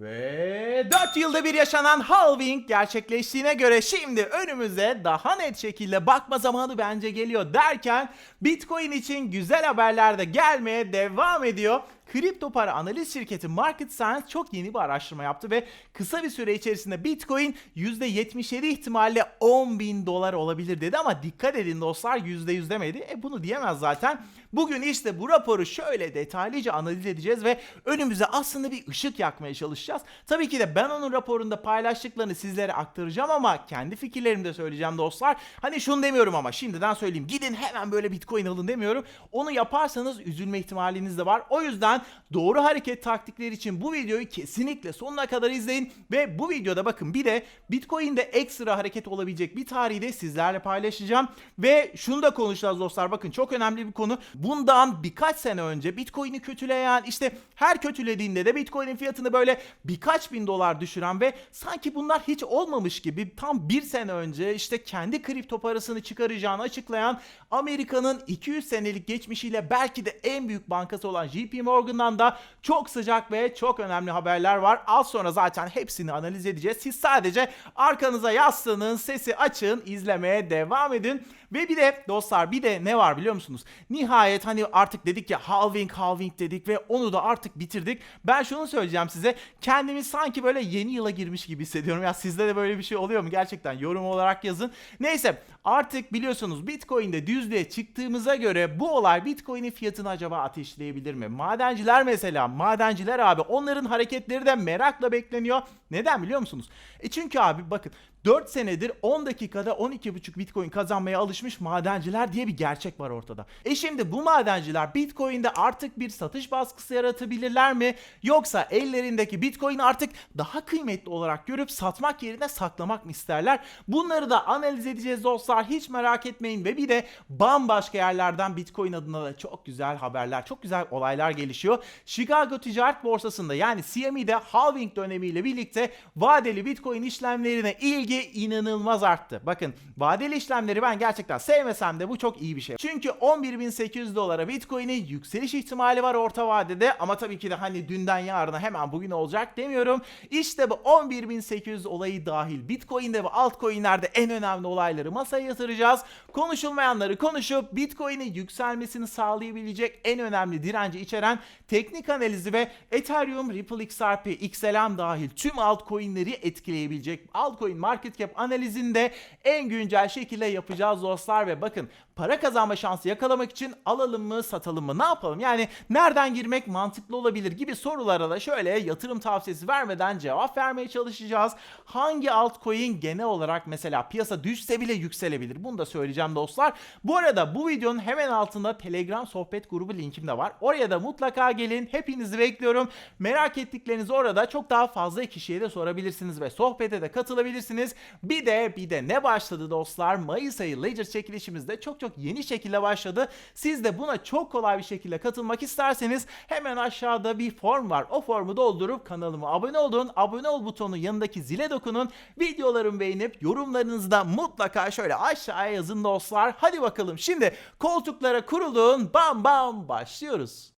Ve 4 yılda bir yaşanan halving gerçekleştiğine göre şimdi önümüze daha net şekilde bakma zamanı bence geliyor derken Bitcoin için güzel haberler de gelmeye devam ediyor. Kripto para analiz şirketi Market Science çok yeni bir araştırma yaptı ve kısa bir süre içerisinde Bitcoin %77 ihtimalle 10 bin dolar olabilir dedi ama dikkat edin dostlar %100 demedi. E bunu diyemez zaten. Bugün işte bu raporu şöyle detaylıca analiz edeceğiz ve önümüze aslında bir ışık yakmaya çalışacağız. Tabii ki de ben onun raporunda paylaştıklarını sizlere aktaracağım ama kendi fikirlerimi de söyleyeceğim dostlar. Hani şunu demiyorum ama şimdiden söyleyeyim. Gidin hemen böyle Bitcoin alın demiyorum. Onu yaparsanız üzülme ihtimaliniz de var. O yüzden doğru hareket taktikleri için bu videoyu kesinlikle sonuna kadar izleyin ve bu videoda bakın bir de Bitcoin'de ekstra hareket olabilecek bir tarihi de sizlerle paylaşacağım ve şunu da konuşacağız dostlar. Bakın çok önemli bir konu. Bundan birkaç sene önce Bitcoin'i kötüleyen işte her kötülediğinde de Bitcoin'in fiyatını böyle birkaç bin dolar düşüren ve sanki bunlar hiç olmamış gibi tam bir sene önce işte kendi kripto parasını çıkaracağını açıklayan Amerika'nın 200 senelik geçmişiyle belki de en büyük bankası olan JP Morgan'dan da çok sıcak ve çok önemli haberler var. Az sonra zaten hepsini analiz edeceğiz. Siz sadece arkanıza yaslanın, sesi açın, izlemeye devam edin. Ve bir de dostlar bir de ne var biliyor musunuz? Nihayet hani artık dedik ya halving halving dedik ve onu da artık bitirdik. Ben şunu söyleyeceğim size. Kendimi sanki böyle yeni yıla girmiş gibi hissediyorum. Ya sizde de böyle bir şey oluyor mu? Gerçekten yorum olarak yazın. Neyse artık biliyorsunuz Bitcoin'de düzlüğe çıktığımıza göre bu olay Bitcoin'in fiyatını acaba ateşleyebilir mi? Madenciler mesela madenciler abi onların hareketleri de merakla bekleniyor. Neden biliyor musunuz? E çünkü abi bakın 4 senedir 10 dakikada 12,5 Bitcoin kazanmaya alışmış madenciler diye bir gerçek var ortada. E şimdi bu madenciler Bitcoin'de artık bir satış baskısı yaratabilirler mi? Yoksa ellerindeki Bitcoin artık daha kıymetli olarak görüp satmak yerine saklamak mı isterler? Bunları da analiz edeceğiz dostlar. Hiç merak etmeyin ve bir de bambaşka yerlerden Bitcoin adına da çok güzel haberler, çok güzel olaylar gelişiyor. Chicago Ticaret Borsası'nda yani CME'de halving dönemiyle birlikte vadeli Bitcoin işlemlerine ilgi inanılmaz arttı. Bakın vadeli işlemleri ben gerçekten sevmesem de bu çok iyi bir şey. Çünkü 11.800 dolara Bitcoin'in yükseliş ihtimali var orta vadede ama tabii ki de hani dünden yarına hemen bugün olacak demiyorum. İşte bu 11.800 olayı dahil Bitcoin'de ve altcoin'lerde en önemli olayları masaya yatıracağız. Konuşulmayanları konuşup Bitcoin'in yükselmesini sağlayabilecek en önemli direnci içeren teknik analizi ve Ethereum, Ripple XRP, XLM dahil tüm altcoin'leri etkileyebilecek altcoin market cap analizini de en güncel şekilde yapacağız dostlar ve bakın para kazanma şansı yakalamak için alalım mı satalım mı ne yapalım yani nereden girmek mantıklı olabilir gibi sorulara da şöyle yatırım tavsiyesi vermeden cevap vermeye çalışacağız. Hangi altcoin genel olarak mesela piyasa düşse bile yükselebilir bunu da söyleyeceğim dostlar. Bu arada bu videonun hemen altında Telegram sohbet grubu linkim de var. Oraya da mutlaka gelin hepinizi bekliyorum. Merak ettiklerinizi orada çok daha fazla kişiye de sorabilirsiniz ve sohbete de katılabilirsiniz. Bir de bir de ne başladı dostlar? Mayıs ayı Ledger çekilişimizde çok çok yeni şekilde başladı. Siz de buna çok kolay bir şekilde katılmak isterseniz hemen aşağıda bir form var. O formu doldurup kanalıma abone olun. Abone ol butonu yanındaki zile dokunun. Videolarımı beğenip yorumlarınızı da mutlaka şöyle aşağıya yazın dostlar. Hadi bakalım şimdi koltuklara kurulun. Bam bam başlıyoruz.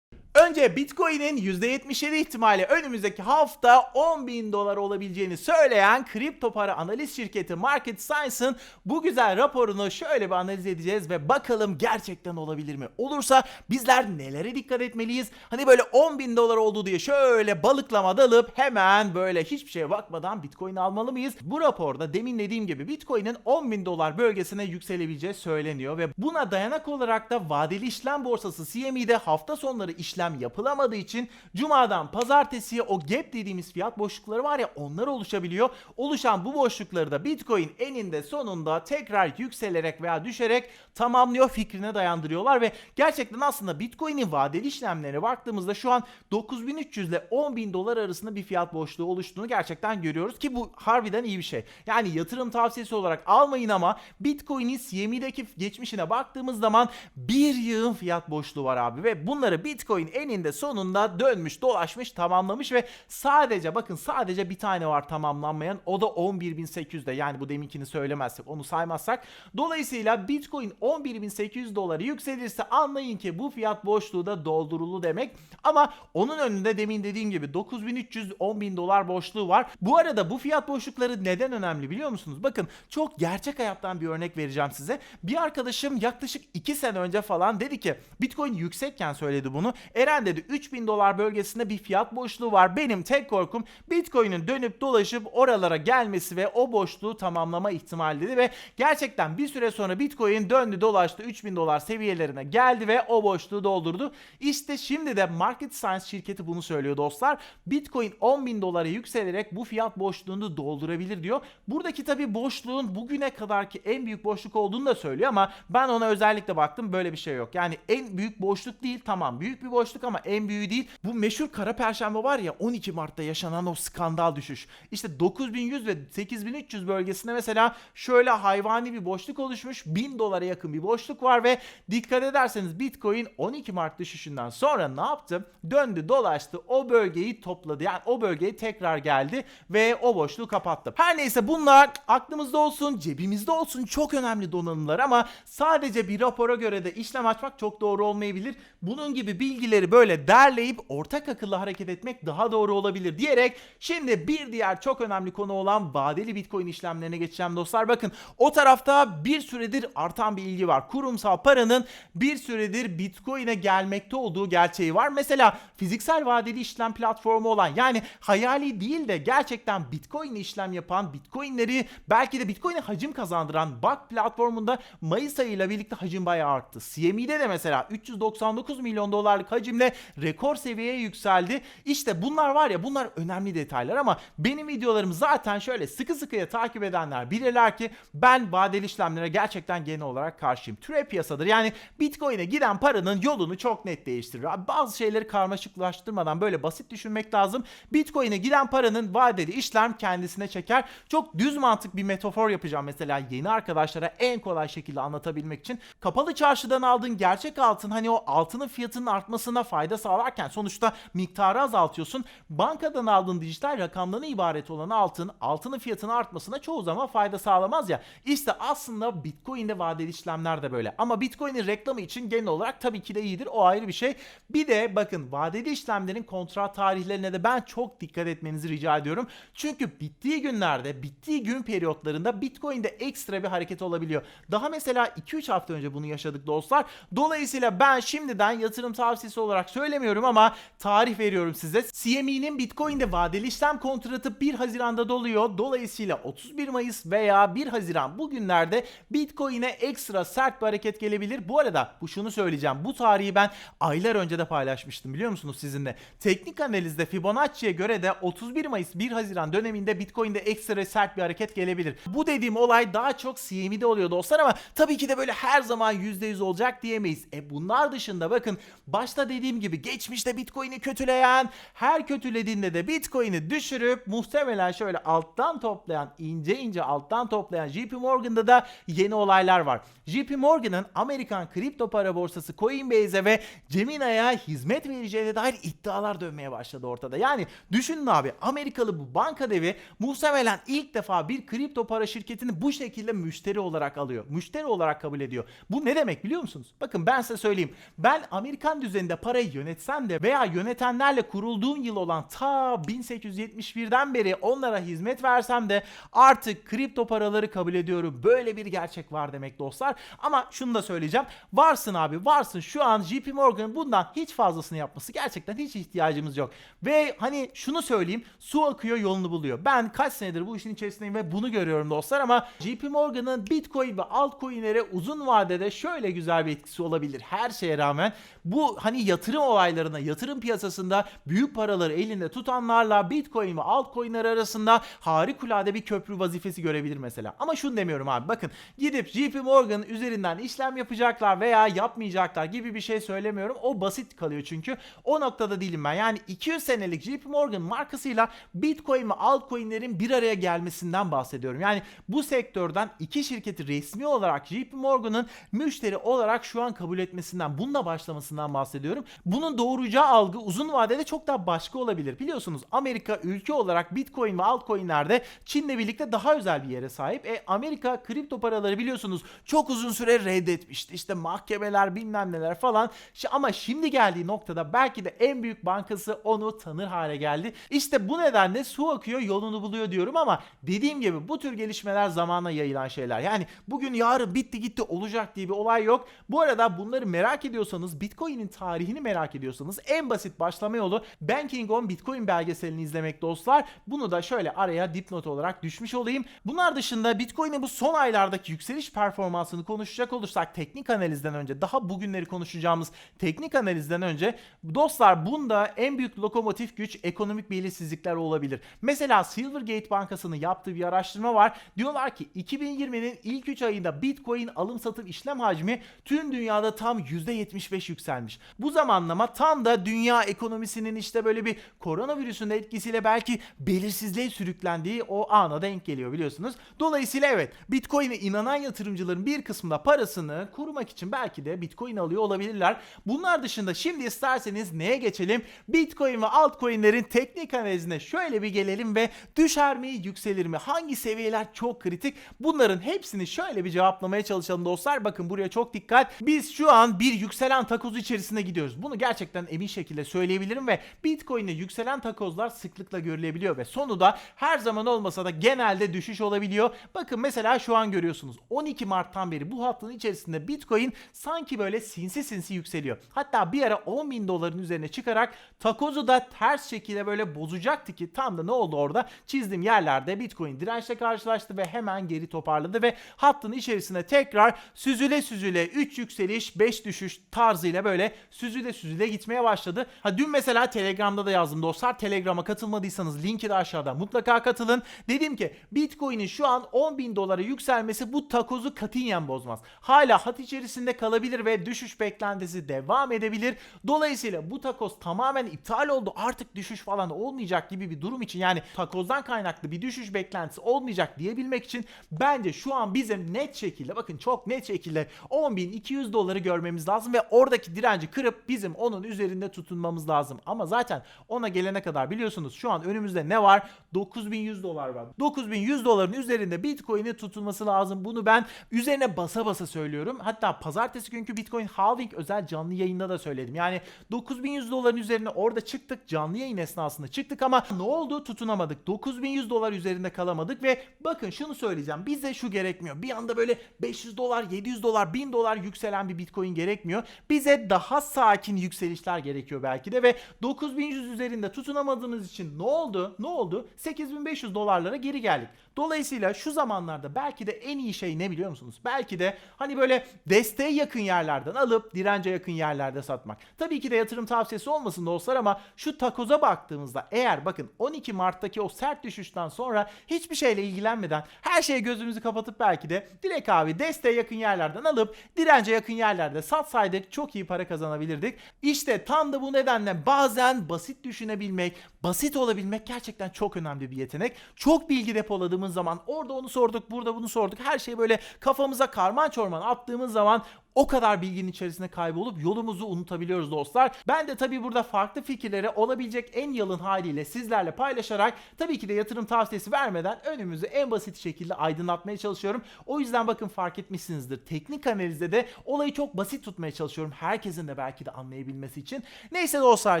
Önce Bitcoin'in %77 ihtimalle önümüzdeki hafta 10 bin dolar olabileceğini söyleyen kripto para analiz şirketi Market Science'ın bu güzel raporunu şöyle bir analiz edeceğiz ve bakalım gerçekten olabilir mi? Olursa bizler nelere dikkat etmeliyiz? Hani böyle 10 bin dolar oldu diye şöyle balıklama dalıp hemen böyle hiçbir şeye bakmadan Bitcoin almalı mıyız? Bu raporda demin dediğim gibi Bitcoin'in 10 bin dolar bölgesine yükselebileceği söyleniyor ve buna dayanak olarak da vadeli işlem borsası CME'de hafta sonları işlem yapılamadığı için cumadan pazartesiye o gap dediğimiz fiyat boşlukları var ya onlar oluşabiliyor. Oluşan bu boşlukları da Bitcoin eninde sonunda tekrar yükselerek veya düşerek tamamlıyor fikrine dayandırıyorlar ve gerçekten aslında Bitcoin'in vadeli işlemlerine baktığımızda şu an 9300 ile 10.000 dolar arasında bir fiyat boşluğu oluştuğunu gerçekten görüyoruz ki bu harbiden iyi bir şey. Yani yatırım tavsiyesi olarak almayın ama Bitcoin'in CME'deki geçmişine baktığımız zaman bir yığın fiyat boşluğu var abi ve bunları Bitcoin en eninde sonunda dönmüş, dolaşmış, tamamlamış ve sadece bakın sadece bir tane var tamamlanmayan. O da 11.800'de. Yani bu deminkini söylemezsek, onu saymazsak. Dolayısıyla Bitcoin 11.800 doları yükselirse anlayın ki bu fiyat boşluğu da doldurulu demek. Ama onun önünde demin dediğim gibi 9300 10.000 dolar boşluğu var. Bu arada bu fiyat boşlukları neden önemli biliyor musunuz? Bakın çok gerçek hayattan bir örnek vereceğim size. Bir arkadaşım yaklaşık 2 sene önce falan dedi ki Bitcoin yüksekken söyledi bunu. Eren dedi 3000 dolar bölgesinde bir fiyat boşluğu var. Benim tek korkum Bitcoin'in dönüp dolaşıp oralara gelmesi ve o boşluğu tamamlama ihtimali dedi ve gerçekten bir süre sonra Bitcoin döndü dolaştı 3000 dolar seviyelerine geldi ve o boşluğu doldurdu. İşte şimdi de Market Science şirketi bunu söylüyor dostlar. Bitcoin 10.000 dolara yükselerek bu fiyat boşluğunu doldurabilir diyor. Buradaki tabi boşluğun bugüne kadarki en büyük boşluk olduğunu da söylüyor ama ben ona özellikle baktım böyle bir şey yok. Yani en büyük boşluk değil tamam büyük bir boşluk ama en büyüğü değil. Bu meşhur kara perşembe var ya 12 Mart'ta yaşanan o skandal düşüş. İşte 9100 ve 8300 bölgesinde mesela şöyle hayvani bir boşluk oluşmuş. 1000 dolara yakın bir boşluk var ve dikkat ederseniz Bitcoin 12 Mart düşüşünden sonra ne yaptı? Döndü dolaştı o bölgeyi topladı. Yani o bölgeye tekrar geldi ve o boşluğu kapattı. Her neyse bunlar aklımızda olsun, cebimizde olsun çok önemli donanımlar ama sadece bir rapora göre de işlem açmak çok doğru olmayabilir. Bunun gibi bilgileri böyle derleyip ortak akılla hareket etmek daha doğru olabilir diyerek şimdi bir diğer çok önemli konu olan vadeli Bitcoin işlemlerine geçeceğim dostlar. Bakın o tarafta bir süredir artan bir ilgi var. Kurumsal paranın bir süredir Bitcoin'e gelmekte olduğu gerçeği var. Mesela fiziksel vadeli işlem platformu olan yani hayali değil de gerçekten Bitcoin işlem yapan Bitcoin'leri belki de Bitcoin'e hacim kazandıran BAK platformunda Mayıs ayıyla birlikte hacim bayağı arttı. CME'de de mesela 399 milyon dolarlık hacimle rekor seviyeye yükseldi. İşte bunlar var ya bunlar önemli detaylar ama benim videolarımı zaten şöyle sıkı sıkıya takip edenler bilirler ki ben vadeli işlemlere gerçekten genel olarak karşıyım. Türe piyasadır. Yani Bitcoin'e giden paranın yolunu çok net değiştirir. Bazı şeyleri karmaşıklaştırmadan böyle basit düşünmek lazım. Bitcoin'e giden paranın vadeli işlem kendisine çeker. Çok düz mantık bir metafor yapacağım mesela yeni arkadaşlara en kolay şekilde anlatabilmek için. Kapalı çarşıdan aldığın gerçek altın hani o altının fiyatının artmasına fayda sağlarken sonuçta miktarı azaltıyorsun. Bankadan aldığın dijital rakamdan ibaret olan altın altının fiyatının artmasına çoğu zaman fayda sağlamaz ya. İşte aslında Bitcoin'de vadeli işlemler de böyle. Ama Bitcoin'in reklamı için genel olarak tabii ki de iyidir. O ayrı bir şey. Bir de bakın vadeli işlemlerin kontrat tarihlerine de ben çok dikkat etmenizi rica ediyorum. Çünkü bittiği günlerde, bittiği gün periyotlarında Bitcoin'de ekstra bir hareket olabiliyor. Daha mesela 2-3 hafta önce bunu yaşadık dostlar. Dolayısıyla ben şimdiden yatırım tavsiyesi olarak söylemiyorum ama tarih veriyorum size. CME'nin Bitcoin'de vadeli işlem kontratı 1 Haziran'da doluyor. Dolayısıyla 31 Mayıs veya 1 Haziran bu günlerde Bitcoin'e ekstra sert bir hareket gelebilir. Bu arada bu şunu söyleyeceğim. Bu tarihi ben aylar önce de paylaşmıştım biliyor musunuz sizinle? Teknik analizde Fibonacci'ye göre de 31 Mayıs 1 Haziran döneminde Bitcoin'de ekstra sert bir hareket gelebilir. Bu dediğim olay daha çok CME'de oluyor dostlar ama tabii ki de böyle her zaman %100 olacak diyemeyiz. E bunlar dışında bakın başta dediğim gibi geçmişte Bitcoin'i kötüleyen her kötülediğinde de Bitcoin'i düşürüp muhtemelen şöyle alttan toplayan ince ince alttan toplayan JP Morgan'da da yeni olaylar var. JP Morgan'ın Amerikan kripto para borsası Coinbase'e ve Gemini'ye hizmet vereceğine dair iddialar dönmeye başladı ortada. Yani düşünün abi Amerikalı bu banka devi muhtemelen ilk defa bir kripto para şirketini bu şekilde müşteri olarak alıyor. Müşteri olarak kabul ediyor. Bu ne demek biliyor musunuz? Bakın ben size söyleyeyim. Ben Amerikan düzeninde parayı yönetsem de veya yönetenlerle kurulduğum yıl olan ta 1871'den beri onlara hizmet versem de artık kripto paraları kabul ediyorum. Böyle bir gerçek var demek dostlar. Ama şunu da söyleyeceğim. Varsın abi varsın. Şu an JP Morgan bundan hiç fazlasını yapması gerçekten hiç ihtiyacımız yok. Ve hani şunu söyleyeyim. Su akıyor yolunu buluyor. Ben kaç senedir bu işin içerisindeyim ve bunu görüyorum dostlar ama JP Morgan'ın Bitcoin ve altcoin'lere uzun vadede şöyle güzel bir etkisi olabilir. Her şeye rağmen bu hani yatırım olaylarına, yatırım piyasasında büyük paraları elinde tutanlarla Bitcoin ve altcoin'ler arasında harikulade bir köprü vazifesi görebilir mesela. Ama şunu demiyorum abi bakın gidip JP Morgan üzerinden işlem yapacaklar veya yapmayacaklar gibi bir şey söylemiyorum. O basit kalıyor çünkü. O noktada değilim ben. Yani 200 senelik JP Morgan markasıyla Bitcoin ve altcoin'lerin bir araya gelmesinden bahsediyorum. Yani bu sektörden iki şirketi resmi olarak JP Morgan'ın müşteri olarak şu an kabul etmesinden, bununla başlamasından bahsediyorum. Bunun doğuracağı algı uzun vadede çok daha başka olabilir. Biliyorsunuz Amerika ülke olarak Bitcoin ve altcoin'lerde Çin'le birlikte daha özel bir yere sahip. E Amerika kripto paraları biliyorsunuz çok uzun süre reddetmişti. İşte mahkemeler bilmem neler falan. Ama şimdi geldiği noktada belki de en büyük bankası onu tanır hale geldi. İşte bu nedenle su akıyor yolunu buluyor diyorum ama dediğim gibi bu tür gelişmeler zamana yayılan şeyler. Yani bugün yarın bitti gitti olacak diye bir olay yok. Bu arada bunları merak ediyorsanız Bitcoin'in tarihini merak ediyorsanız en basit başlama yolu Banking on Bitcoin belgeselini izlemek dostlar. Bunu da şöyle araya dipnot olarak düşmüş olayım. Bunlar dışında Bitcoin'in bu son aylardaki yükseliş performansını konuşacak olursak teknik analizden önce daha bugünleri konuşacağımız teknik analizden önce dostlar bunda en büyük lokomotif güç ekonomik belirsizlikler olabilir. Mesela Silvergate Bankası'nın yaptığı bir araştırma var. Diyorlar ki 2020'nin ilk 3 ayında Bitcoin alım satım işlem hacmi tüm dünyada tam %75 yükselmiş. Bu zamanlama tam da dünya ekonomisinin işte böyle bir koronavirüsün etkisiyle belki belirsizliğe sürüklendiği o ana denk geliyor biliyorsunuz. Dolayısıyla evet Bitcoin'e inanan yatırımcıların bir kısmında parasını korumak için belki de Bitcoin alıyor olabilirler. Bunlar dışında şimdi isterseniz neye geçelim? Bitcoin ve altcoin'lerin teknik analizine şöyle bir gelelim ve düşer mi yükselir mi? Hangi seviyeler çok kritik? Bunların hepsini şöyle bir cevaplamaya çalışalım dostlar. Bakın buraya çok dikkat. Biz şu an bir yükselen takozu içerisinde gidiyoruz. Bunu gerçekten emin şekilde söyleyebilirim ve Bitcoin'de yükselen takozlar sıklıkla görülebiliyor ve sonu da her zaman olmasa da genelde düşüş olabiliyor. Bakın mesela şu an görüyorsunuz 12 Mart'tan beri bu haftanın içerisinde Bitcoin sanki böyle sinsi sinsi yükseliyor. Hatta bir ara 10 bin doların üzerine çıkarak takozu da ters şekilde böyle bozacaktı ki tam da ne oldu orada? Çizdiğim yerlerde Bitcoin dirençle karşılaştı ve hemen geri toparladı ve hattın içerisine tekrar süzüle süzüle 3 yükseliş 5 düşüş tarzıyla böyle süzüle süzüle gitmeye başladı. Ha dün mesela Telegram'da da yazdım dostlar. Telegram'a katılmadıysanız linki de aşağıda mutlaka katılın. Dedim ki Bitcoin'in şu an 10 bin dolara yükselmesi bu takozu katiyen bozmaz. Hala hat içerisinde kalabilir ve düşüş beklentisi devam edebilir. Dolayısıyla bu takoz tamamen iptal oldu. Artık düşüş falan olmayacak gibi bir durum için yani takozdan kaynaklı bir düşüş beklentisi olmayacak diyebilmek için bence şu an bizim net şekilde bakın çok net şekilde 10.200 doları görmemiz lazım ve oradaki direnci kırıp bizim onun üzerinde tutunmamız lazım. Ama zaten ona gelene kadar biliyorsunuz şu an önümüzde ne var? 9100 dolar var. 9100 doların üzerinde Bitcoin'in tutulması lazım. Bunu ben üzerine basa basa söylüyorum. Hatta pazartesi günkü Bitcoin halving özel canlı yayında da söyledim. Yani 9100 doların üzerine orada çıktık. Canlı yayın esnasında çıktık ama ne oldu? Tutunamadık. 9100 dolar üzerinde kalamadık ve bakın şunu söyleyeceğim. Bize şu gerekmiyor. Bir anda böyle 500 dolar, 700 dolar, 1000 dolar yükselen bir Bitcoin gerekmiyor. Bize daha sakin yükselişler gerekiyor belki de ve 9100 üzerinde tutunamadığımız için ne oldu? Ne oldu? 8500 dolarlara geri geldik. Dolayısıyla şu zamanlarda belki de en iyi şey ne biliyor musunuz? Belki de hani böyle desteğe yakın yerlerden alıp dirence yakın yerlerde satmak. Tabii ki de yatırım tavsiyesi olmasın dostlar ama şu takoza baktığımızda eğer bakın 12 Mart'taki o sert düşüşten sonra hiçbir şeyle ilgilenmeden her şeye gözümüzü kapatıp belki de direkt abi desteğe yakın yerlerden alıp dirence yakın yerlerde satsaydık çok iyi para kazanabilirdik. İşte tam da bu nedenle bazen basit düşünebilmek, basit olabilmek gerçekten çok önemli bir yetenek. Çok bilgi depoladığımız zaman orada onu sorduk, burada bunu sorduk. Her şeyi böyle kafamıza karman çorman attığımız zaman o kadar bilginin içerisinde kaybolup yolumuzu unutabiliyoruz dostlar. Ben de tabii burada farklı fikirleri olabilecek en yalın haliyle sizlerle paylaşarak tabii ki de yatırım tavsiyesi vermeden önümüzü en basit şekilde aydınlatmaya çalışıyorum. O yüzden bakın fark etmişsinizdir. Teknik analizde de olayı çok basit tutmaya çalışıyorum. Herkesin de belki de anlayabilmesi için. Neyse dostlar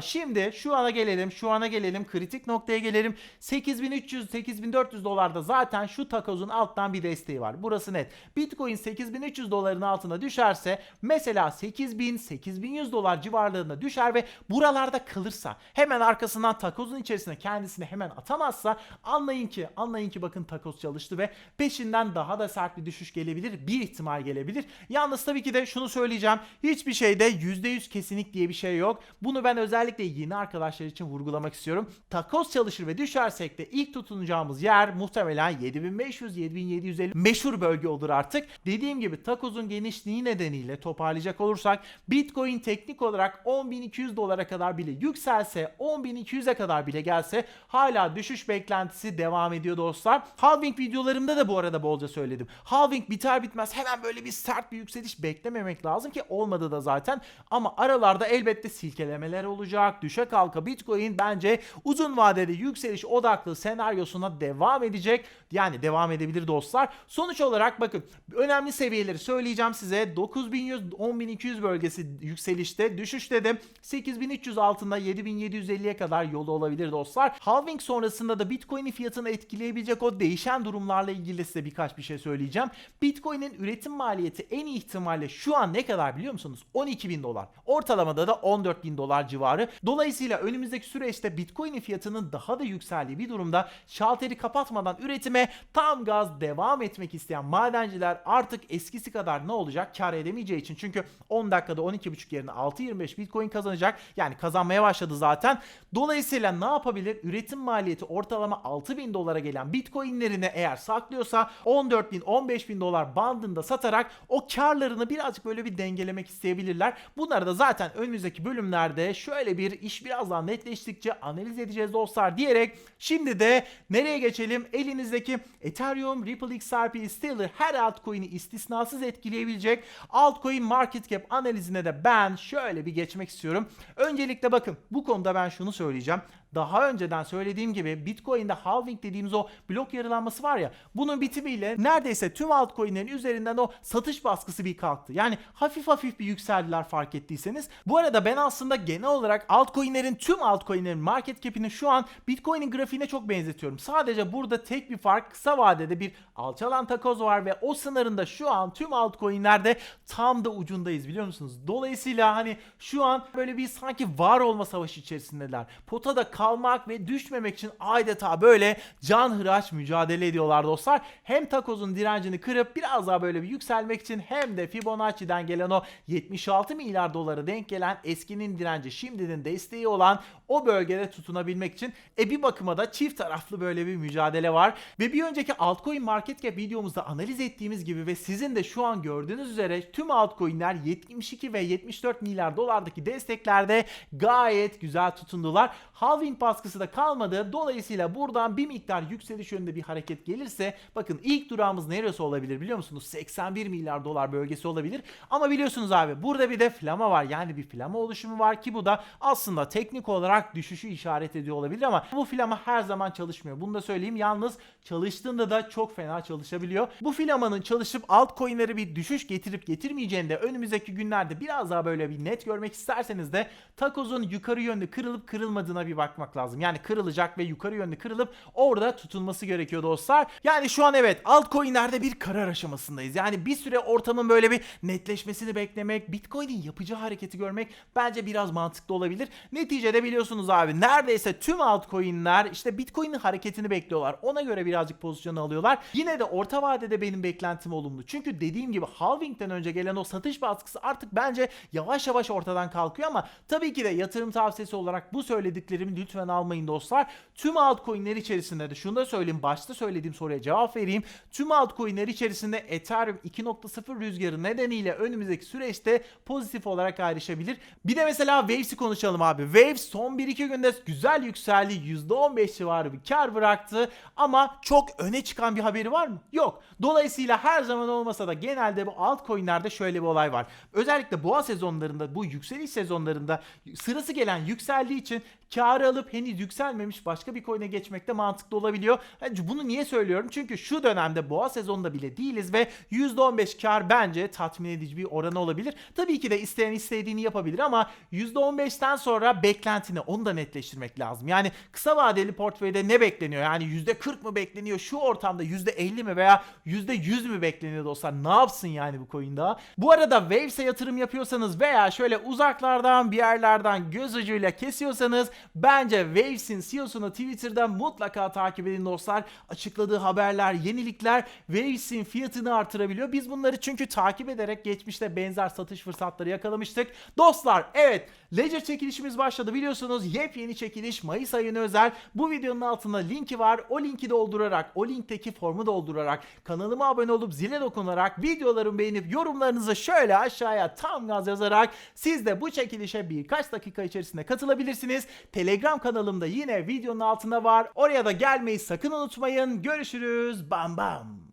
şimdi şu ana gelelim. Şu ana gelelim. Kritik noktaya gelelim. 8300-8400 dolarda zaten şu takozun alttan bir desteği var. Burası net. Bitcoin 8300 doların altına düşerse mesela 8000-8100 dolar civarlarında düşer ve buralarda kalırsa hemen arkasından takozun içerisine kendisini hemen atamazsa anlayın ki anlayın ki bakın takoz çalıştı ve peşinden daha da sert bir düşüş gelebilir. Bir ihtimal gelebilir. Yalnız tabii ki de şunu söyleyeceğim. Hiçbir şeyde %100 kesinlik diye bir şey yok. Bunu ben özellikle yeni arkadaşlar için vurgulamak istiyorum. Takoz çalışır ve düşersek de ilk tutunacağımız yer muhtemelen 7500-7750 meşhur bölge olur artık. Dediğim gibi takozun genişliği nedeniyle nedeniyle toparlayacak olursak Bitcoin teknik olarak 10.200 dolara kadar bile yükselse 10.200'e kadar bile gelse hala düşüş beklentisi devam ediyor dostlar. Halving videolarımda da bu arada bolca söyledim. Halving biter bitmez hemen böyle bir sert bir yükseliş beklememek lazım ki olmadı da zaten. Ama aralarda elbette silkelemeler olacak. Düşe kalka Bitcoin bence uzun vadede yükseliş odaklı senaryosuna devam edecek. Yani devam edebilir dostlar. Sonuç olarak bakın önemli seviyeleri söyleyeceğim size. 9100 10200 bölgesi yükselişte. Düşüşte de 8300 altında 7750'ye kadar yolu olabilir dostlar. Halving sonrasında da Bitcoin'in fiyatını etkileyebilecek o değişen durumlarla ilgili size birkaç bir şey söyleyeceğim. Bitcoin'in üretim maliyeti en ihtimalle şu an ne kadar biliyor musunuz? 12 bin dolar. Ortalamada da 14 bin dolar civarı. Dolayısıyla önümüzdeki süreçte Bitcoin'in fiyatının daha da yükseldiği bir durumda şalteri kapatmadan üretime tam gaz devam etmek isteyen madenciler artık eskisi kadar ne olacak? Kar edemeyeceği için. Çünkü 10 dakikada 12.5 yerine 6.25 Bitcoin kazanacak. Yani kazanmaya başladı zaten. Dolayısıyla ne yapabilir? Üretim maliyeti ortalama 6000 dolara gelen Bitcoin'lerini eğer saklıyorsa 14 bin 15 bin dolar bandında satarak o karlarını birazcık böyle bir dengelemek isteyebilirler. Bunları da zaten önümüzdeki bölümlerde şöyle bir iş biraz daha netleştikçe analiz edeceğiz dostlar diyerek şimdi de nereye geçelim? Elinizdeki Ethereum, Ripple XRP, Stellar her altcoin'i istisnasız etkileyebilecek altcoin market cap analizine de ben şöyle bir geçmek istiyorum. Öncelikle bakın bu konuda ben şunu söyleyeceğim. Daha önceden söylediğim gibi Bitcoin'de halving dediğimiz o blok yarılanması var ya bunun bitimiyle neredeyse tüm altcoin'lerin üzerinden o satış baskısı bir kalktı. Yani hafif hafif bir yükseldiler fark ettiyseniz. Bu arada ben aslında genel olarak altcoin'lerin tüm altcoin'lerin market cap'ini şu an Bitcoin'in grafiğine çok benzetiyorum. Sadece burada tek bir fark kısa vadede bir alçalan takoz var ve o sınırında şu an tüm altcoin'lerde tam da ucundayız biliyor musunuz? Dolayısıyla hani şu an böyle bir sanki var olma savaşı içerisindeler. Potada kalmak ve düşmemek için adeta böyle can hıraç mücadele ediyorlar dostlar. Hem takozun direncini kırıp biraz daha böyle bir yükselmek için hem de Fibonacci'den gelen o 76 milyar dolara denk gelen eskinin direnci şimdinin desteği olan o bölgede tutunabilmek için e bir bakıma da çift taraflı böyle bir mücadele var. Ve bir önceki altcoin market cap videomuzda analiz ettiğimiz gibi ve sizin de şu an gördüğünüz üzere tüm altcoin'ler 72 ve 74 milyar dolardaki desteklerde gayet güzel tutundular. Halving baskısı da kalmadı. Dolayısıyla buradan bir miktar yükseliş yönünde bir hareket gelirse bakın ilk durağımız neresi olabilir biliyor musunuz? 81 milyar dolar bölgesi olabilir. Ama biliyorsunuz abi burada bir de flama var. Yani bir flama oluşumu var ki bu da aslında teknik olarak düşüşü işaret ediyor olabilir ama bu flama her zaman çalışmıyor. Bunu da söyleyeyim. Yalnız çalıştığında da çok fena çalışabiliyor. Bu flamanın çalışıp altcoin'lere bir düşüş getirip getirmeyeceğini de önümüzdeki günlerde biraz daha böyle bir net görmek isterseniz de takozun yukarı yönlü kırılıp kırılmadığına bir bakmak lazım. Yani kırılacak ve yukarı yönlü kırılıp orada tutulması gerekiyor dostlar. Yani şu an evet altcoin'lerde bir karar aşamasındayız. Yani bir süre ortamın böyle bir netleşmesini beklemek, Bitcoin'in yapacağı hareketi görmek bence biraz mantıklı olabilir. Neticede biliyorsunuz abi neredeyse tüm altcoin'ler işte Bitcoin'in hareketini bekliyorlar. Ona göre birazcık pozisyon alıyorlar. Yine de orta vadede benim beklentim olumlu. Çünkü dediğim gibi halving'den önce gelen o satış baskısı artık bence yavaş yavaş ortadan kalkıyor ama tabii ki de yatırım tavsiyesi olarak bu söylediklerimi lütfen almayın dostlar. Tüm altcoin'ler içerisinde de şunu da söyleyeyim. Başta söylediğim soruya cevap vereyim. Tüm altcoin'ler içerisinde Ethereum 2.0 rüzgarı nedeniyle önümüzdeki süreçte pozitif olarak ayrışabilir. Bir de mesela Waves'i konuşalım abi. Waves son 1-2 günde güzel yükseldi. %15 civarı bir kar bıraktı. Ama çok öne çıkan bir haberi var mı? Yok. Dolayısıyla her zaman olmasa da genelde bu altcoin'lerde şöyle bir olay var. Özellikle boğa sezonlarında bu yükseliş sezonlarında sırası gelen yükseldiği için karı alıp henüz yükselmemiş başka bir coin'e geçmek de mantıklı olabiliyor. Bence bunu niye söylüyorum? Çünkü şu dönemde boğa sezonunda bile değiliz ve %15 kar bence tatmin edici bir oranı olabilir. Tabii ki de isteyen istediğini yapabilir ama %15'ten sonra beklentini onu da netleştirmek lazım. Yani kısa vadeli portföyde ne bekleniyor? Yani %40 mı bekleniyor? Şu ortamda %50 mi veya %100 mü bekleniyor dostlar? Ne yapsın yani bu coin? Bu arada Waves'e yatırım yapıyorsanız veya şöyle uzaklardan bir yerlerden göz ucuyla kesiyorsanız bence Waves'in CEO'sunu Twitter'da mutlaka takip edin dostlar. Açıkladığı haberler, yenilikler Waves'in fiyatını artırabiliyor. Biz bunları çünkü takip ederek geçmişte benzer satış fırsatları yakalamıştık. Dostlar evet Ledger çekilişimiz başladı biliyorsunuz. Yepyeni çekiliş Mayıs ayına özel. Bu videonun altında linki var. O linki doldurarak, o linkteki formu doldurarak, kanalıma abone olup zile dokunarak, videolarımı beğenip yorumlar yorumlarınızı şöyle aşağıya tam gaz yazarak siz de bu çekilişe birkaç dakika içerisinde katılabilirsiniz. Telegram kanalımda yine videonun altında var. Oraya da gelmeyi sakın unutmayın. Görüşürüz. Bam bam.